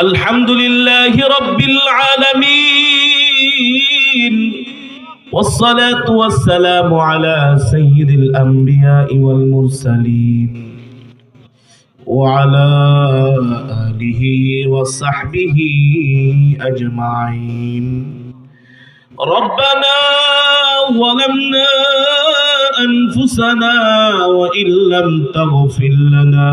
الحمد لله رب العالمين والصلاة والسلام على سيد الأنبياء والمرسلين وعلى آله وصحبه أجمعين. ربنا ظلمنا أنفسنا وإن لم تغفر لنا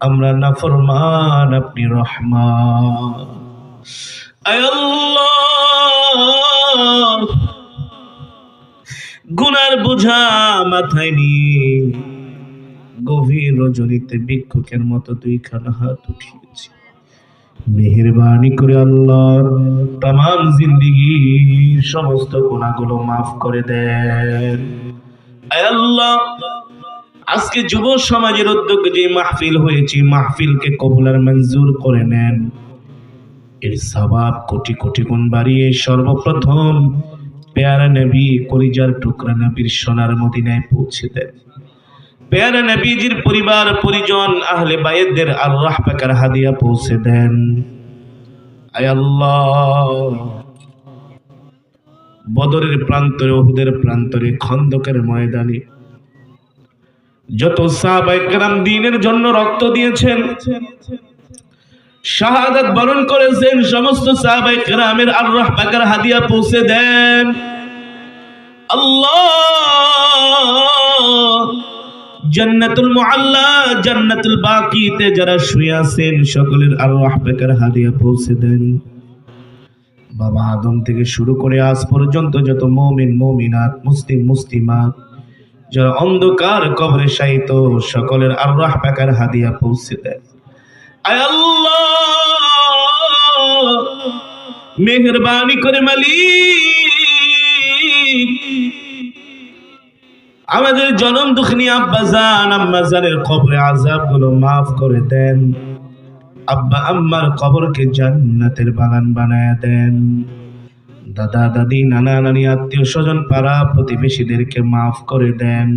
আমরা নাফরমান, আপনি রহমান। গুনার বোঝা মাথায় নিয়ে গভীর রজনীতে ভিক্ষুকের মতো দুইখানা হাত উঠিয়েছি। মেহেরবানি করে আল্লাহ তাম জিন্দিগির সমস্ত গুণাগুলো মাফ করে দেন। আল্লাহ আজকে যুব সমাজের উদ্যোগে যে মাহফিল হয়েছে, মাহফিলকে কবুলার মঞ্জুর করে নেন। এর সবাব কোটি কোটি গুণ বাড়িয়ে সর্বপ্রথম পেয়ারা নবী কলিজার টুকরা নবীর সোনার মদিনায় পৌঁছে দেন। পেয়ারা নবীজির পরিবার, পরিজন, আহলে বায়েদের আর রাহপাকার হাদিয়া পৌঁছে দেন। আয় বদরের প্রান্তরে ওহুদের প্রান্তরে, খন্দকের ময়দানে যত সাহাবাইকরাম দিনের জন্য রক্ত দিয়েছেন, শাহাদাত বরণ করেছেন, সমস্ত সাহাবাইকরামের আর রাহবাকার হাদিয়া পৌঁছে দেন। আল্লাহ! জান্নাতুল মুআল্লা, জান্নাতুল বাকিতে যারা শুয়ে আছেন, সকলের আর রাহবাকার হাদিয়া পৌঁছে দেন। বাবা আদম থেকে শুরু করে আজ পর্যন্ত যত মমিন, মমিনাত, মুসলিম, মুসলিমাত যারা অন্ধকার কবরে শায়িত সকলের আর রাহবাকার হাদিয়া পৌঁছে দেয়। মেহরবানি করে মালিক। আমাদের জনম দুঃখনি আব্বাজান আম্মাজানের কবরে আজাবগুলো মাফ করে দেন। আব্বা আম্মার কবরকে জান্নাতের বাগান বানায় দেন। দাদা, দাদি, নানা, নানি, আত্মীয় স্বজন পাড়া প্রতিবেশীদেরকে মাফ করে দেন।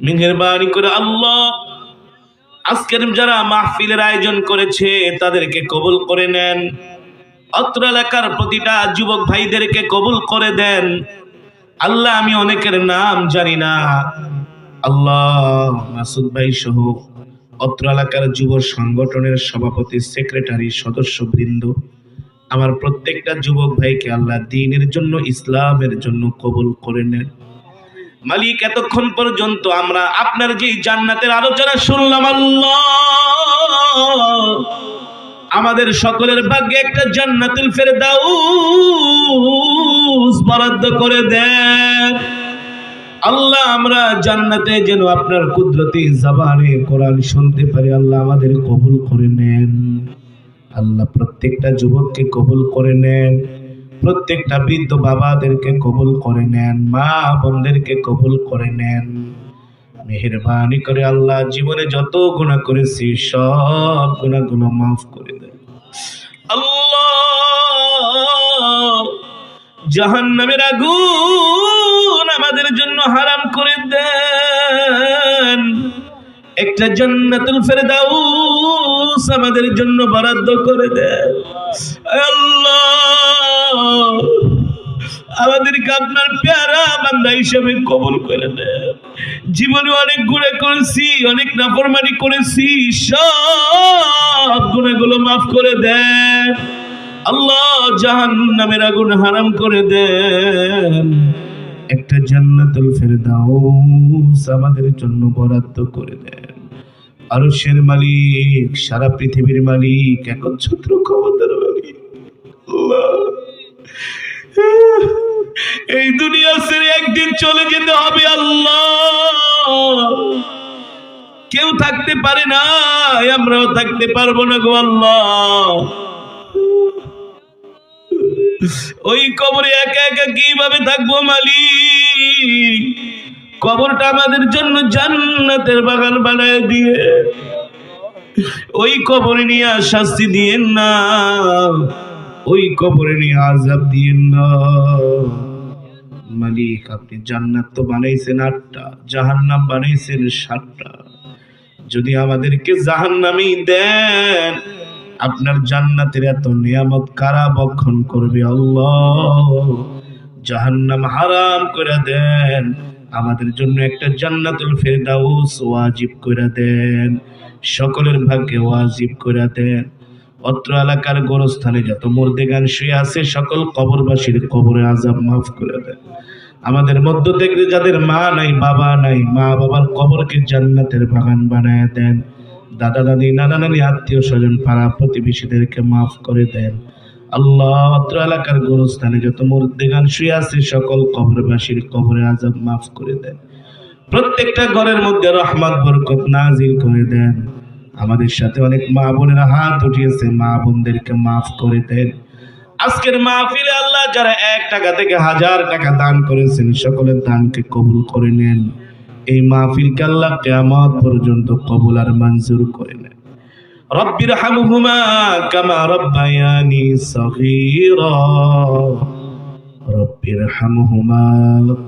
মেহেরবানি করে আল্লাহ, আজকের যারা মাহফিলের আয়োজন করেছে তাদেরকে কবুল করে নেন। অত্র এলাকার প্রতিটা যুবক ভাইদেরকে কবুল করে দেন। আল্লাহ, আমি অনেকের নাম জানি না। আল্লাহ, মাসুদ ভাই সহ অত্র এলাকার যুব সংগঠনের সভাপতি, সেক্রেটারি সদস্য বৃন্দ আমার প্রত্যেকটা যুবক ভাইকে আল্লাহ দিনের জন্য, ইসলামের জন্য কবুল করে নেন। মালিক, এতক্ষণ পর্যন্ত আমরা আপনার যে জান্নাতের আলোচনা শুনলাম, আল্লাহ। আমাদের সকলের ভাগ্যে একটা জান্নাতুল ফেরদাউস বরাদ্দ করে দেন। আল্লাহ, আমরা জান্নাতে যেন আপনার কুদরতি জবানে কোরআন শুনতে পারি, আল্লাহ আমাদের কবুল করে নেন। আল্লাহ প্রত্যেকটা যুবককে কবুল করে নেন, প্রত্যেকটা বৃদ্ধ বাবাদেরকে কবুল করে নেন, মা বোনদেরকে কবুল করে নেন। মেহরবানি করে আল্লাহ জীবনে যত গুণা করেছি, সব গুণাগুলো মাফ করে দেন। আল্লাহ জাহান্নামের আগুন আমাদের জন্য হারাম করে দেন। একটা জান্নাতুল ফেরদাউস আমাদের জন্য বরাদ্দ করে দেন আল্লাহ! আমাদেরকে আপনার প্যারা বান্দা হিসেবে কবুল করে দেন জীবনে অনেক গুণে করেছি, অনেক নাফরমানি করেছি, সব গুণাগুলো মাফ করে দেন আল্লাহ জাহান নামের আগুন হারাম করে দেন একটা জান্নাতুল ফেরদাউস আমাদের জন্য বরাদ্দ করে দেন আরশের মালিক, সারা পৃথিবীর মালিক, এখন একচ্ছত্র ক্ষমতার মালিক। এই দুনিয়া ছেড়ে একদিন চলে যেতে হবে, আল্লাহ। কেউ থাকতে পারে না, আমরাও থাকতে পারব না গো, আল্লাহ। ওই কবরে একা একা কীভাবে থাকব, মালিক? কবরটা আমাদের জন্য জান্নাতের বাগান বানায় দিয়ে। ওই কবরে নিয়ে শাস্তি দিয়েন না। ওই কবরে নিয়ে আজাব দিয়েন না। মালিক, আপনি জান্নাত তো বানাইছেন আটটা, জাহান্নাম বানাইছেন সাতটা। যদি আমাদেরকে জাহান্নামই দেন, আপনার জান্নাতের এত নিয়ামত কারা বক্ষণ করবে আল্লাহ? জাহান্নাম হারাম করে দেন। আমাদের জন্য একটা জান্নাতুল ফেরদাউস ওয়াজিব করে দেন। সকলের ভাগ্যে ওয়াজিব করে দেন। অত্র এলাকার গোরস্থানে যত মুর্দেগান শুয়ে আছে, সকল কবরবাসীর কবরে আজাব মাফ করে দেন। আমাদের মধ্য থেকে যাদের মা নাই, বাবা নাই, মা বাবার কবরকে জান্নাতের বাগান বানায় দেন। দাদা দাদি নানা নানি আত্মীয় স্বজন পাড়া প্রতিবেশীদেরকে মাফ করে দেন। আল্লাহ অত্র এলাকার গোরস্থানে যত মুর্দেগান শুয়ে আছে, সকল কবরবাসীর কবরে আজাব মাফ করে দেন। প্রত্যেকটা ঘরের মধ্যে রহমত, বরকত নাজিল করে দেন। আমাদের সাথে অনেক মা বোনেরা হাত উঠিয়েছে, মা বোনদেরকে মাফ করে দেন। আজকের মাহফিলে আল্লাহ যারা এক টাকা থেকে হাজার টাকা দান করেছেন, সকলের দানকে কবুল করে নেন। এই মাহফিলকে আল্লাহ কেয়ামত পর্যন্ত কবুল আর মঞ্জুর করে নেন। রব্বির হামহুমা কামা রব্বায়ানি সগীরা। রব্বির হামহুমা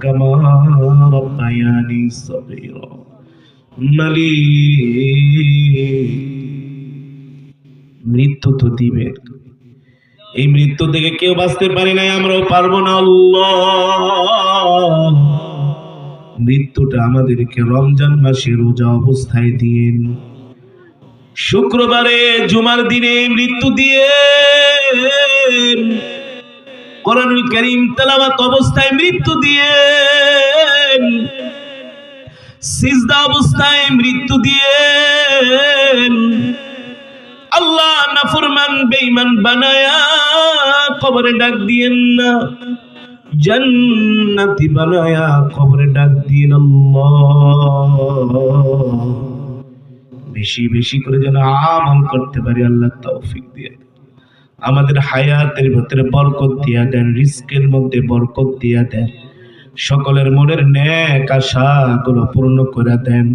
কামা রব্বায়ানি সগীরা। মালিক। মৃত্যু তো দিবে। এই মৃত্যু থেকে কেউ বাঁচতে পারি নাই, আমরাও পারব না, আল্লাহ। মৃত্যুটা আমাদেরকে রমজান মাসে রোজা অবস্থায় দিন শুক্রবারে জুমার দিনে মৃত্যু দিয়ে কোরআনুল করিম তেলাওয়াত অবস্থায় মৃত্যু দিয়ে সিজদা অবস্থায় মৃত্যু দিয়ে আল্লাহ নাফরমান বেঈমান বানায়া কবরে ডাক দিয়েন না, জান্নাতি বানায়া কবরে ডাক দিয়েন আল্লাহ। বেশি বেশি করে যেন আমল করতে পারি, আল্লাহ তৌফিক দিয়ে। আমাদের হায়াতের ভেতরে বরকত দিয়া দেন, রিস্কের মধ্যে বরকত দিয়া দেন। সকলের মনের ন্যাক আশাগুলো পূর্ণ করে দেন।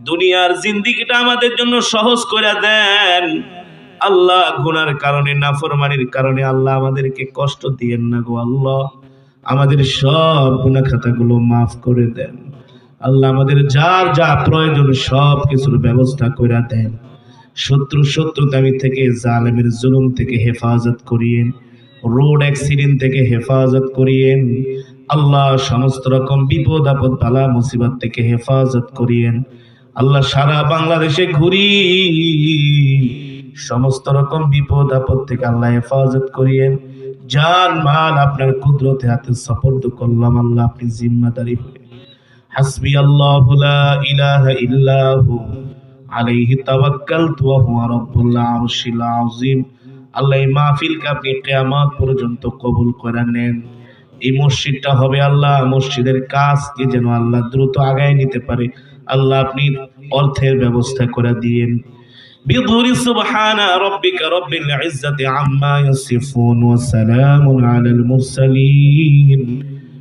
দুনিয়ার জিন্দিগিটা আমাদের জন্য সহজ করে দেন। আল্লাহ গুনার কারণে, নাফরমানির কারণে আল্লাহ আমাদেরকে কষ্ট দিয়েন না গো আল্লাহ। আমাদের সব গুনাহ খাতাগুলো মাফ করে দেন। আল্লাহ আমাদের যার যা প্রয়োজন সব কিছুর ব্যবস্থা করে দেন। শত্রু শত্রুতামি থেকে, জালেমের জুলুম থেকে হেফাজত করিয়েন। রোড অ্যাক্সিডেন্ট থেকে হেফাজত করিয়েন। আল্লাহ সমস্ত রকম বিপদ, আপদ, বালা, মুসিবত থেকে হেফাজত করিয়েন। আল্লাহ সারা বাংলাদেশে ঘুরি। সমস্ত রকম বিপদ, আপদ থেকে আল্লাহ হেফাজত করিয়েন। জান মাল আপনার কুদরতে হাতে সপর্দ করলাম, আল্লাহ আপনি জিম্মাদারি হয়ে হাসবি আল্লাহ লা ইলাহা ইল্লাহু আলাইহি তাওয়াক্কালতু ওয়া হুয়া রাব্বুল আরশিল আযীম আল্লাহ এই মাহফিলকে আপনি কিয়ামত পর্যন্ত কবুল করে নেন এই মসজিদটা হবে আল্লাহ মসজিদের কাজকে যেন আল্লাহ দ্রুত আগায় নিতে পারে আল্লাহ আপনি অর্থের ব্যবস্থা করে দিয়েন بظهر سبحان ربك رب العزة عما يصفون وسلام على المرسلين